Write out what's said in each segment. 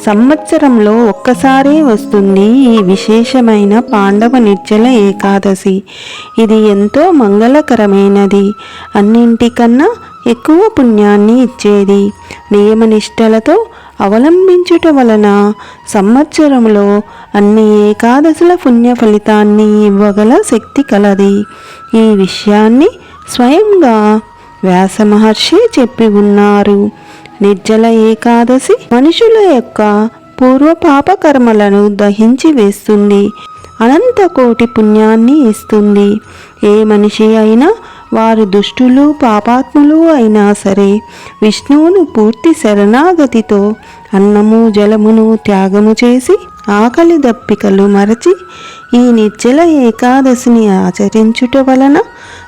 సంవత్సరంలో ఒక్కసారే వస్తుంది ఈ విశేషమైన పాండవ నిర్జల ఏకాదశి. ఇది ఎంతో మంగళకరమైనది. అన్నింటికన్నా ఎక్కువ పుణ్యాన్ని ఇచ్చేది. నియమనిష్టలతో అవలంబించుట వలన సంవత్సరంలో అన్ని ఏకాదశుల పుణ్య ఫలితాన్ని ఇవ్వగల శక్తి కలది. ఈ విషయాన్ని స్వయంగా వ్యాస మహర్షి చెప్పి ఉన్నారు. నిర్జల ఏకాదశి మనుషుల యొక్క పూర్వ పాపకర్మలను దహించి వేస్తుంది. అనంత కోటి పుణ్యాన్ని ఇస్తుంది. ఏ మనిషి అయినా వారు దుష్టులు పాపాత్ములు అయినా సరే విష్ణువును పూర్తి శరణాగతితో అన్నము జలమును త్యాగము చేసి ఆకలి దప్పికలు మరచి ఈ నిర్జల ఏకాదశిని ఆచరించుట వలన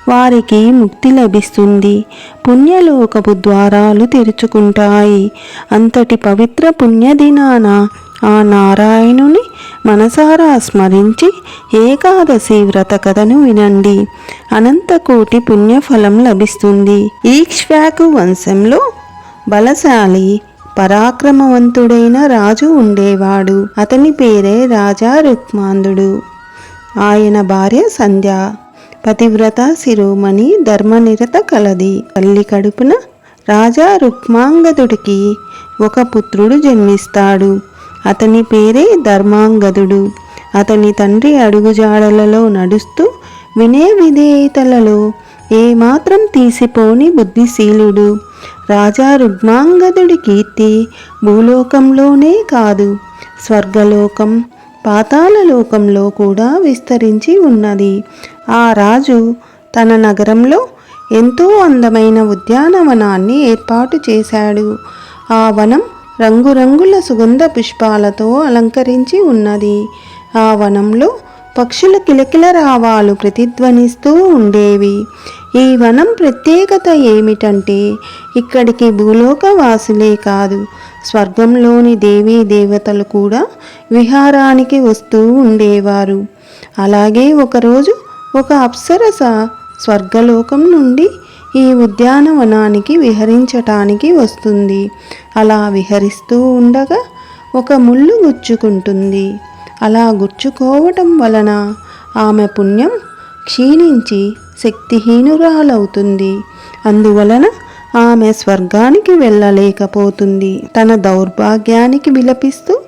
వారికి ముక్తి లభిస్తుంది. పుణ్యలోకపు ద్వారాలు తెరుచుకుంటాయి. అంతటి పవిత్ర పుణ్యదినాన ఆ నారాయణుని మనసారా స్మరించి ఏకాదశి వ్రత కథను వినండి. అనంతకోటి పుణ్యఫలం లభిస్తుంది. ఈక్ష్వాకు వంశంలో బలశాలి పరాక్రమవంతుడైన రాజు ఉండేవాడు. అతని పేరే రాజా రుక్మాందుడు ఆయన భార్య సంధ్య. పతివ్రత శిరోమణి ధర్మనిరత కలది. తల్లి కడుపున రాజా రుక్మాంగదుడికి ఒక పుత్రుడు జన్మిస్తాడు. అతని పేరే ధర్మాంగదుడు. అతని తండ్రి అడుగుజాడలలో నడుస్తూ వినే విధేయతలలో ఏమాత్రం తీసిపోని బుద్ధిశీలుడు. రాజా రుగ్మాంగదుడి కీర్తి భూలోకంలోనే కాదు స్వర్గలోకం పాతాళలోకంలో కూడా విస్తరించి ఉన్నది. ఆ రాజు తన నగరంలో ఎంతో అందమైన ఉద్యానవనాన్ని ఏర్పాటు చేశాడు. ఆ వనం రంగురంగుల సుగంధ పుష్పాలతో అలంకరించి ఉన్నది. ఆ వనంలో పక్షుల కిలకిల రావాలు ప్రతిధ్వనిస్తూ ఉండేవి. ఈ వనం ప్రత్యేకత ఏమిటంటే ఇక్కడికి భూలోక వాసులే కాదు స్వర్గంలోని దేవీ దేవతలు కూడా విహారానికి వస్తూ ఉండేవారు. అలాగే ఒకరోజు ఒక అప్సరస స్వర్గలోకం నుండి ఈ ఉద్యానవనానికి విహరించటానికి వస్తుంది. అలా విహరిస్తూ ఉండగా ఒక ముళ్ళు గుచ్చుకుంటుంది. అలా గుచ్చుకోవటం వలన ఆమె పుణ్యం క్షీణించి శక్తిహీనురాలవుతుంది. అందువలన ఆమె స్వర్గానికి వెళ్ళలేకపోతుంది. తన దౌర్భాగ్యానికి విలపిస్తూ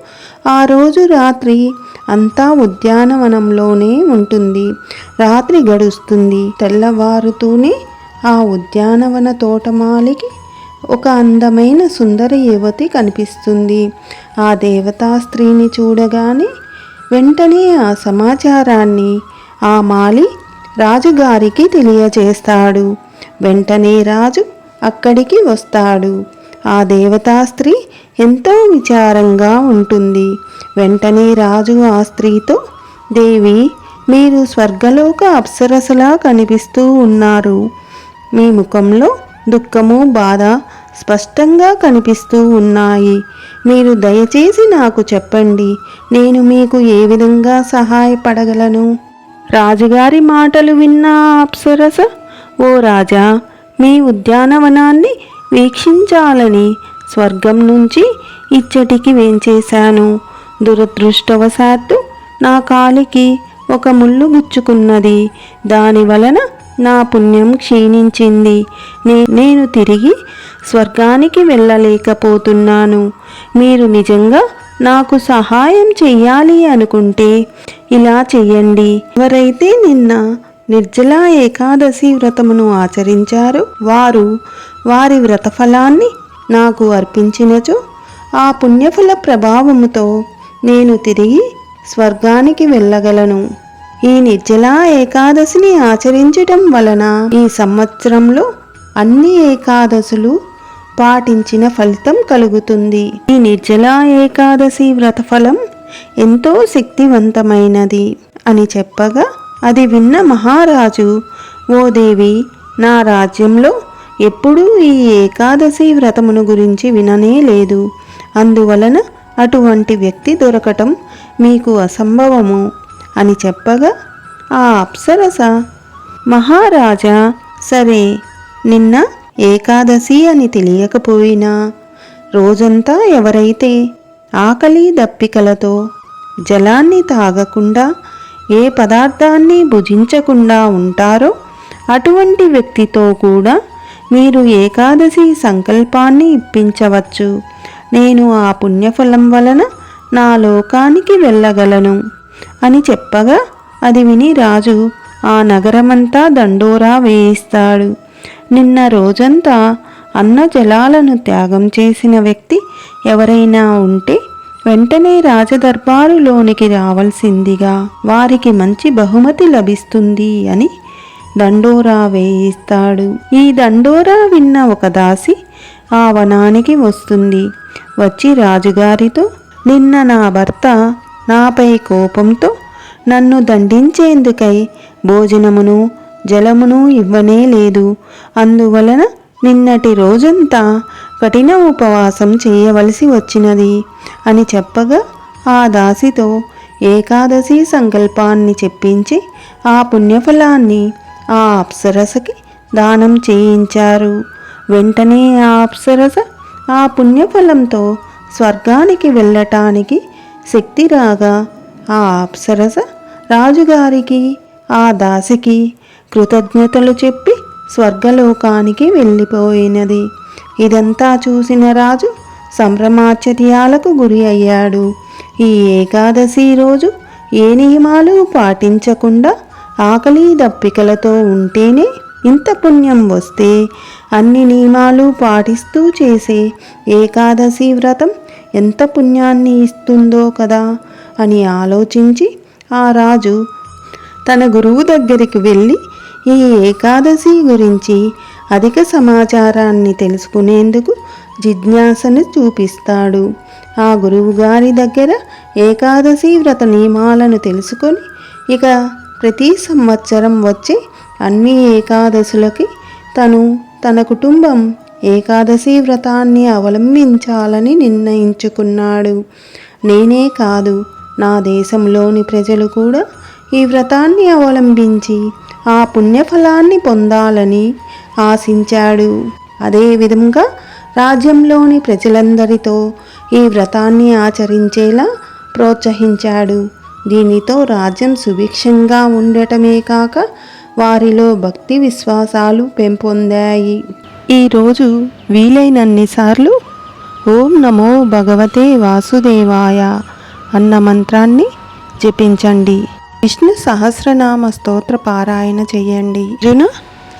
ఆ రోజు రాత్రి అంతా ఉద్యానవనంలోనే ఉంటుంది. రాత్రి గడుస్తుంది. తెల్లవారుతూనే ఆ ఉద్యానవన తోటమాలికి ఒక అందమైన సుందర యువతి కనిపిస్తుంది. ఆ దేవతా స్త్రీని చూడగానే వెంటనే ఆ సమాచారాన్ని ఆ మాలి రాజుగారికి తెలియజేస్తాడు. వెంటనే రాజు అక్కడికి వస్తాడు. ఆ దేవతా స్త్రీ ఎంతో విచారంగా ఉంటుంది. వెంటనే రాజు ఆ స్త్రీతో దేవి మీరు స్వర్గలోక అప్సరసలా కనిపిస్తూ ఉన్నారు. మీ ముఖంలో దుఃఖము బాధ స్పష్టంగా కనిపిస్తూ ఉన్నాయి. మీరు దయచేసి నాకు చెప్పండి నేను మీకు ఏ విధంగా సహాయపడగలను రాజుగారి మాటలు విన్న అప్సరస ఓ రాజా మీ ఉద్యానవనాన్ని వీక్షించాలని స్వర్గం నుంచి ఇచ్చటికి వేంచేశాను. దురదృష్టవశాత్తు నా కాలికి ఒక ముళ్ళు గుచ్చుకున్నది. దాని వలన నా పుణ్యం క్షీణించింది. నేను తిరిగి స్వర్గానికి వెళ్ళలేకపోతున్నాను. మీరు నిజంగా నాకు సహాయం చెయ్యాలి అనుకుంటే ఇలా చెయ్యండి. ఎవరైతే నిన్న నిర్జల ఏకాదశి వ్రతమును ఆచరించారో వారు వారి వ్రతఫలాన్ని నాకు అర్పించినచో ఆ పుణ్యఫల ప్రభావముతో నేను తిరిగి స్వర్గానికి వెళ్ళగలను. ఈ నిర్జలా ఏకాదశిని ఆచరించటం వలన ఈ సంవత్సరంలో అన్ని ఏకాదశులు పాటించిన ఫలితం కలుగుతుంది. ఈ నిర్జల ఏకాదశి వ్రతఫలం ఎంతో శక్తివంతమైనది అని చెప్పగా అది విన్న మహారాజు ఓ దేవి నా రాజ్యంలో ఎప్పుడూ ఈ ఏకాదశి వ్రతమును గురించి విననే లేదు. అందువలన అటువంటి వ్యక్తి దొరకటం మీకు అసంభవము అని చెప్పగా ఆ అప్సరస మహారాజా సరే నిన్న ఏకాదశి అని తెలియకపోయినా రోజంతా ఎవరైతే ఆకలి దప్పికలతో జలాన్ని తాగకుండా ఏ పదార్థాన్ని భుజించకుండా ఉంటారో అటువంటి వ్యక్తితో కూడా మీరు ఏకాదశి సంకల్పాన్ని ఇప్పించవచ్చు. నేను ఆ పుణ్యఫలం వలన నా లోకానికి వెళ్ళగలను అని చెప్పగా అది విని రాజు ఆ నగరమంతా దండోరా వేయిస్తాడు. నిన్న రోజంతా అన్న జలాలను త్యాగం చేసిన వ్యక్తి ఎవరైనా ఉంటే వెంటనే రాజదర్బారులోనికి రావాల్సిందిగా వారికి మంచి బహుమతి లభిస్తుంది అని దండోరా వేయిస్తాడు. ఈ దండోరా విన్న ఒక దాసి ఆ వనానికి వస్తుంది. వచ్చి రాజుగారితో నిన్న నా భర్త నాపై కోపంతో నన్ను దండించేందుకై భోజనమును జలమును ఇవ్వనే లేదు. అందువలన నిన్నటి రోజంతా కఠిన ఉపవాసం చేయవలసి వచ్చినది అని చెప్పగా ఆ దాసితో ఏకాదశి సంకల్పాన్ని చెప్పించి ఆ పుణ్యఫలాన్ని ఆ అప్సరసకి దానం చేయించారు. వెంటనే ఆ అప్సరస ఆ పుణ్యఫలంతో స్వర్గానికి వెళ్ళటానికి శక్తి రాగా ఆ అప్సరస రాజుగారికి ఆ దాసికి కృతజ్ఞతలు చెప్పి స్వర్గలోకానికి వెళ్ళిపోయినది. ఇదంతా చూసిన రాజు సంభ్రమాశ్చర్యాలకు గురి అయ్యాడు. ఈ ఏకాదశి రోజు ఏ నియమాలు పాటించకుండా ఆకలి దప్పికలతో ఉంటేనే ఇంత పుణ్యం వస్తే అన్ని నియమాలు పాటిస్తూ చేసే ఏకాదశి వ్రతం ఎంత పుణ్యాన్ని ఇస్తుందో కదా అని ఆలోచించి ఆ రాజు తన గురువు దగ్గరికి వెళ్ళి ఈ ఏకాదశి గురించి అధిక సమాచారాన్ని తెలుసుకునేందుకు జిజ్ఞాసను చూపిస్తాడు. ఆ గురువుగారి దగ్గర ఏకాదశి వ్రత నియమాలను తెలుసుకొని ఇక ప్రతి సంవత్సరం వచ్చే అన్ని ఏకాదశులకి తను తన కుటుంబం ఏకాదశి వ్రతాన్ని అవలంబించాలని నిర్ణయించుకున్నాడు. నేనే కాదు నా దేశంలోని ప్రజలు కూడా ఈ వ్రతాన్ని అవలంబించి ఆ పుణ్యఫలాన్ని పొందాలని ఆశించాడు. అదేవిధంగా రాజ్యంలోని ప్రజలందరితో ఈ వ్రతాన్ని ఆచరించేలా ప్రోత్సహించాడు. దీనితో రాజ్యం సుభిక్షంగా ఉండటమే కాక వారిలో భక్తి విశ్వాసాలు పెంపొందాయి. ఈరోజు వీలైనన్నిసార్లు ఓం నమో భగవతే వాసుదేవాయ అన్న మంత్రాన్ని జపించండి. విష్ణు సహస్రనామ స్తోత్ర పారాయణ చేయండి. జున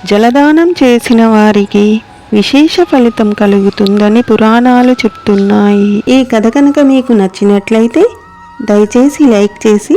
జలదానం చేసిన వారికి విశేష ఫలితం కలుగుతుందని పురాణాలు చెప్తున్నాయి. ఈ కథ కనుక మీకు నచ్చినట్లయితే దయచేసి లైక్ చేసి